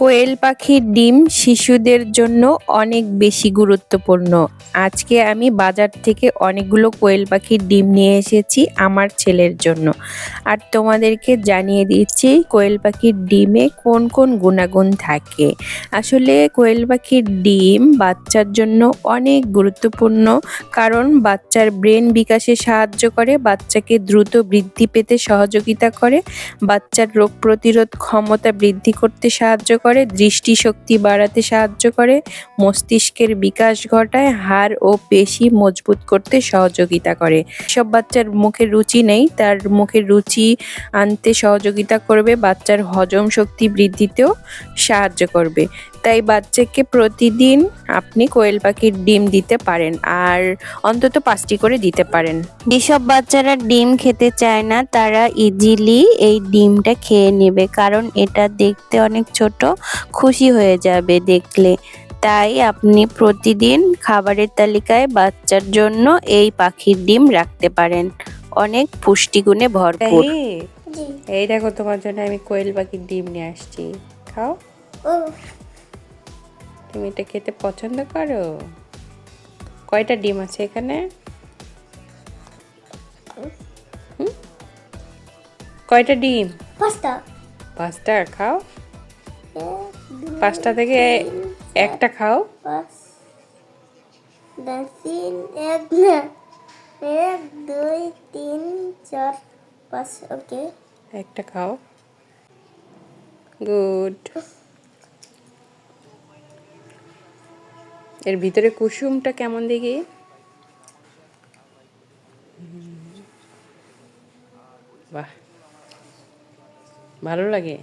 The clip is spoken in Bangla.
কোয়েল পাখির ডিম শিশুদের জন্য অনেক বেশি গুরুত্বপূর্ণ। আজকে আমি বাজার থেকে অনেকগুলো কোয়েল পাখির ডিম নিয়ে এসেছি আমার ছেলের জন্য। আর তোমাদেরকে জানিয়ে দিচ্ছি কোয়েল পাখির ডিমে কোন কোন গুণাগুণ থাকে। আসলে কোয়েল পাখির ডিম বাচ্চার জন্য অনেক গুরুত্বপূর্ণ, কারণ বাচ্চার ব্রেন বিকাশে সাহায্য করে, বাচ্চাকে দ্রুত বৃদ্ধি পেতে সহযোগিতা করে, বাচ্চার রোগ প্রতিরোধ ক্ষমতা বৃদ্ধি করতে সাহায্য দৃষ্টিশক্তি বাড়াতে সাহায্য করে, মস্তিষ্কের বিকাশ ঘটায়, হাড় ও পেশি মজবুত করতে সহযোগিতা করে। সব বাচ্চার মুখে রুচি নেই, তার মুখে রুচি আনতে সহযোগিতা করবে, বাচ্চার হজম শক্তি বৃদ্ধিতেও সাহায্য করবে। তাই বাচ্চাকে প্রতিদিন আপনি কোয়েল পাখির ডিম দিতে পারেন, আর অন্তত পাঁচটি করে দিতে পারেন। যেসব বাচ্চারা ডিম খেতে চায় না, তারা ইজিলি এই ডিমটা খেয়ে নেবে, কারণ এটা দেখতে অনেক ছোট। খুশি হয়ে যাবে দেখলে। তাই আপনি প্রতিদিন খাবারের তালিকায় বাচ্চার জন্য এই পাখির ডিম রাখতে পারেন। অনেক পুষ্টিগুণে ভরপুর। এই দেখো তোমার জন্য আমি কোয়েল পাখির ডিম নিয়ে আসছি। খাও। তুমি এটা খেতে পছন্দ করো? কয়টা ডিম আছে এখানে? কয়টা ডিম? পাঁচটা। পাঁচটা খাও। পাঁচটা থেকে একটা খাও। তিন এক এক দুই তিন চার পাঁচ ওকে একটা খাও। গুড। এর ভিতরে কুসুমটা কেমন দেখি? বাহ। ভালো লাগে?